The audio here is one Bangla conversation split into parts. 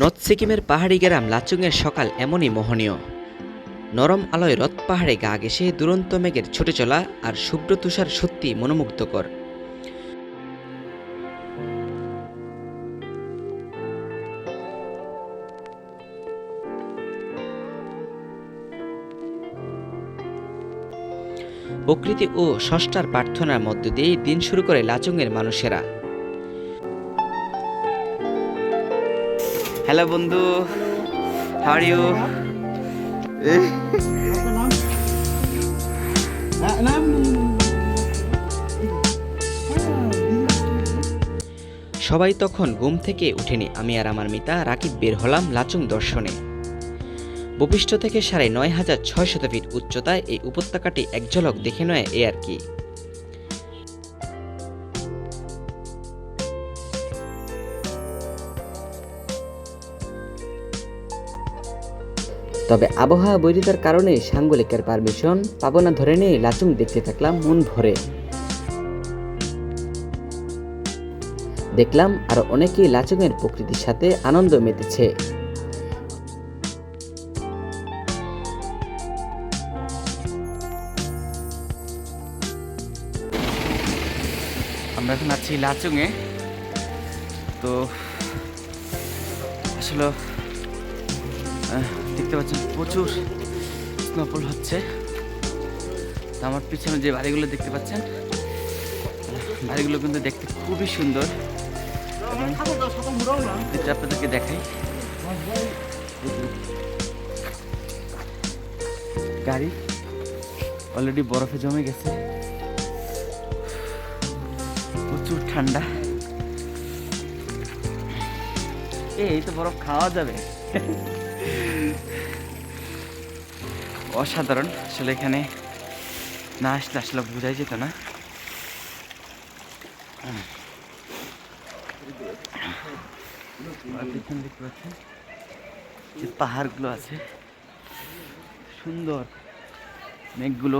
নর্থ সিকিমের পাহাড়ি গ্রাম লাচুংয়ের সকাল এমনই মোহনীয়। নরম আলোয় রথ পাহাড়ে গা ঘেসে দুরন্ত মেঘের ছুটে চলা আর শুভ্র তুষার সত্যি মনোমুগ্ধকর। প্রকৃতি ও ষষ্ঠার প্রার্থনার মধ্য দিয়েই দিন শুরু করে লাচুংয়ের মানুষেরা। হ্যালো বন্ধু। হাউ ইউ সবাই তখন ঘুম থেকে উঠেনি। আমি আর আমার মিতা রাকিব বের হলাম লাচুং দর্শনে। ভূপৃষ্ঠ থেকে সাড়ে নয় হাজার ছয় শত ফিট উচ্চতায় এই উপত্যকাটি এক ঝলক দেখে নয় এ আর কি। তবে আবহাওয়া বৈরিতার কারণে সাঙ্গলিকের পারমিশন পাবো না ধরে নিয়ে লাচুং দেখতে থাকলাম মন ভরে। দেখলাম আরও অনেকেই লাচুংয়ের প্রকৃতির সাথে আনন্দ মেতেছে। আমরা এখন আছি লাচুংয়ে। তো আসলে দেখতে পাচ্ছেন, প্রচুর স্নোফল হচ্ছে। আমার পিছনে যে বাড়িগুলো দেখতে পাচ্ছেন, বাড়িগুলো কিন্তু দেখতে খুবই সুন্দর। আপনাদেরকে দেখাই। গাড়ি অলরেডি বরফে জমে গেছে। প্রচুর ঠান্ডা। এই তো বরফ খাওয়া যাবে। অসাধারণ। আসলে এখানে না আসলে আসলে বোঝাই যেত না। যে পাহাড়গুলো আছে। সুন্দর। মেঘগুলো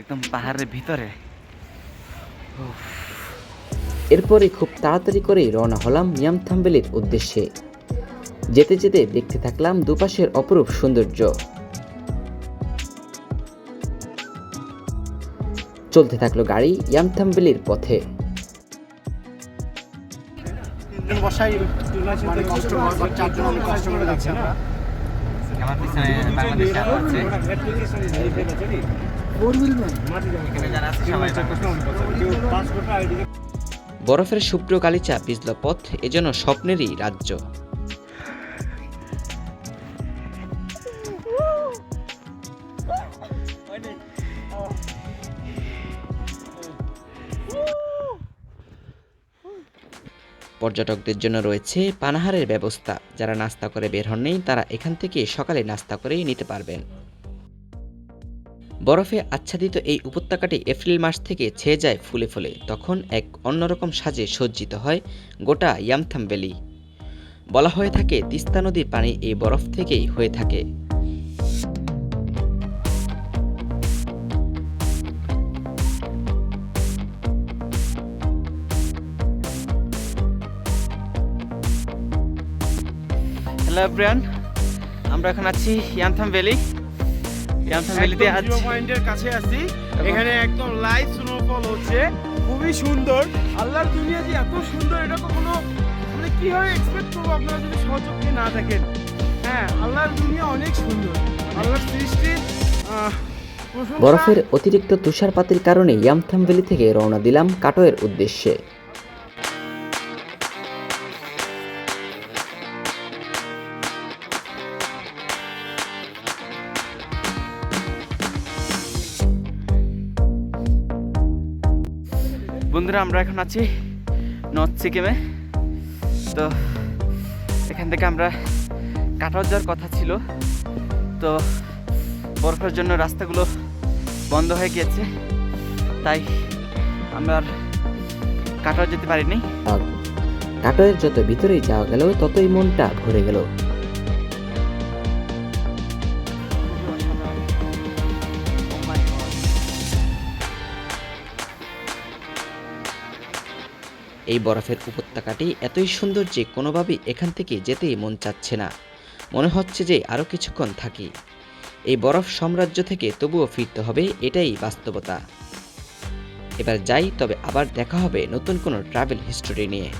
একদম পাহাড়ের ভিতরে। এরপরে খুব তাড়াতাড়ি করেই রওনা হলাম ইয়ামথাম্বেলের উদ্দেশ্যে। যেতে যেতে দেখতে থাকলাম দুপাশের অপরূপ সৌন্দর্য। চলতে থাকল গাড়ি ইয়ামথাম্বেলির পথে মানে আমার পিছনে বাংলাদেশে আছে। বরফের শুভ্র গালিচা পিছল পথ এজন্য স্বপ্নেরই রাজ্য পর্যটকদের জন্য রয়েছে পানাহারের ব্যবস্থা। যারা নাস্তা করে বের হননি তারা এখান থেকে সকালে নাস্তা করেই নিতে পারবেন। বরফে আচ্ছাদিত এই উপত্যকাটি এপ্রিল মাস থেকে ছেয়ে যায় ফুলে ফুলে। তখন এক অন্যরকম সাজে সজ্জিত হয় গোটা ইয়ামথাম ভ্যালি। বলা হয়ে থাকে, তিস্তা নদীর পানি এই বরফ থেকেই হয়ে থাকে। হ্যালো আমরা এখন আছি ইয়ামথাম ভ্যালি ইয়ামথাম ভ্যালিতে জিরো পয়েন্টের কাছে আছি। এখানে একদম লাইভ স্নোফল হচ্ছে। খুবই সুন্দর। আল্লাহর দুনিয়া যে এত সুন্দর এটা কখনো মানে কীভাবে এক্সপেক্ট করব আপনারা যদি সচক্ষে না দেখেন হ্যাঁ আল্লাহর দুনিয়া অনেক সুন্দর। আল্লাহর প্রশংসা- বরফের অতিরিক্ত তুষারপাতের কারণে ইয়ামথাম ভ্যালি থেকে রওনা দিলাম কাটোয়ের উদ্দেশ্যে। বন্ধুরা, আমরা এখন আছি নর্থ সিকিমে তো এখান থেকে আমরা কাটার যাওয়ার কথা ছিল। তো বরফের জন্য রাস্তাগুলো বন্ধ হয়ে গিয়েছে। তাই আমরা আর কাটোয়া যেতে পারিনি। কাটোয়ের যত ভিতরেই যাওয়া গেল, ততই মনটা ভরে গেল। এই বরফের উপত্যকাটি এতই সুন্দর যে কোনোভাবেই এখান থেকে যেতেই মন চাচ্ছে না। মনে হচ্ছে যে আরও কিছুক্ষণ থাকি। এই বরফ সাম্রাজ্য থেকে তবুও ফিরতে হবে, এটাই বাস্তবতা। এবার যাই, তবে আবার দেখা হবে নতুন কোনো ট্রাভেল হিস্টোরি নিয়ে।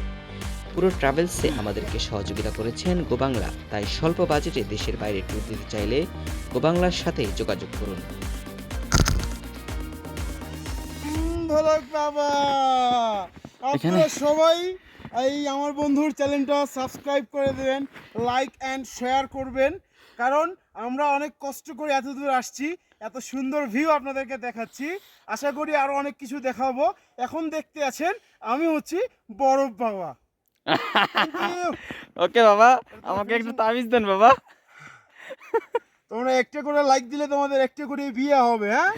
পুরো ট্রাভেলসে আমাদেরকে সহযোগিতা করেছেন গোবাংলা তাই স্বল্প বাজেটে দেশের বাইরে ট্যুর দিতে চাইলে গোবাংলার সাথে যোগাযোগ করুন। বাবা। এখানে- সবাই এই আমার বন্ধুর চ্যানেলটা সাবস্ক্রাইব করে দেবেন লাইক অ্যান্ড শেয়ার করবেন। কারণ আমরা অনেক কষ্ট করে এত দূর আসছি এত সুন্দর ভিউ আপনাদেরকে দেখাচ্ছি। আশা করি আরও অনেক কিছু দেখাবো। এখন দেখতে আছেন আমি হচ্ছি বরফ বাবা। ওকে বাবা আমাকে একটু তাবিজ দেন বাবা। তোমরা একটা করে লাইক দিলে তোমাদের একটা করে বিয়ে হবে হ্যাঁ?